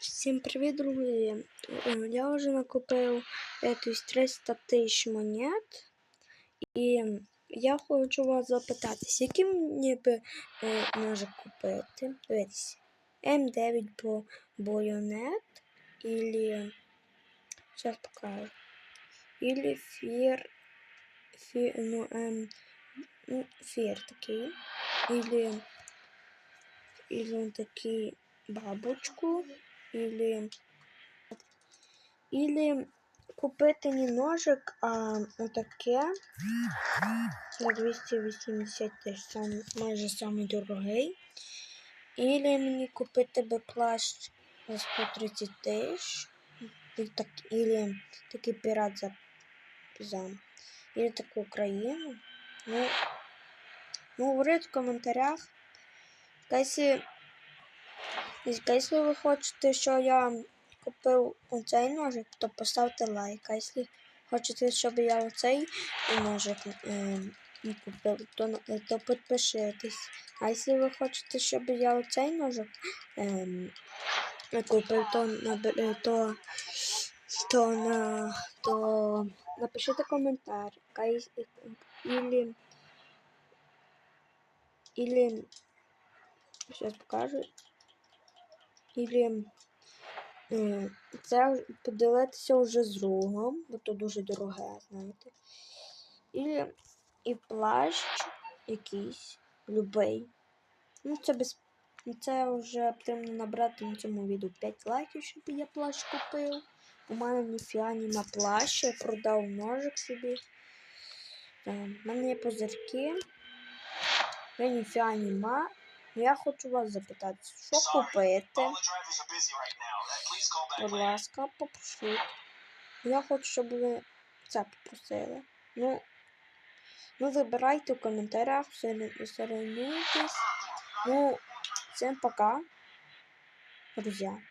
Всім привіт, друзі! Е, Я вже накопив якось 300 тисяч монет. І я хочу вас запитати, який мені би е, може купити? Дивіться, М9 по байонет или сейчас покажу. Или фір, фір ну, ем, ну, фір такий. Или, или такий бабочку. Или, или купити не ножик, а отаке за 280 тисяч, сам, майже самий дорогий. Или мені купити би плащ за 130 тисяч. Так, или такий пірат за, за или таку Україну. Ну, ну, говоріть в коментарях. Якщо Якщо ви хочете, що я купив оцей ножик, то поставте лайк. А якщо хочете, щоб я оцей ножик е, купив, то, то підпишитесь. А якщо ви хочете, щоб я оцей ножик е, купив, то, набер- е, то, то, на, то напишіть коментар. Или, или, сейчас покажу. Ілі е, це поділитися вже з другом, бо то дуже дороге, знаєте. Ілі і плащ якийсь, любий. Ну, це без. Це вже потрібно набрати на цьому відео 5 лайків, щоб я плащ купив. У мене ніфіга нема плаща, я продав ножик собі. У мене є позирки. Я ніфіга нема. Ну, Я хочу вас запитати, що купити? Будь ласка, попросіть. Я хочу, щоб ви це попросили. Ну, ну вибирайте в коментарях, соревнуйтесь. Ну, всем пока, друзья.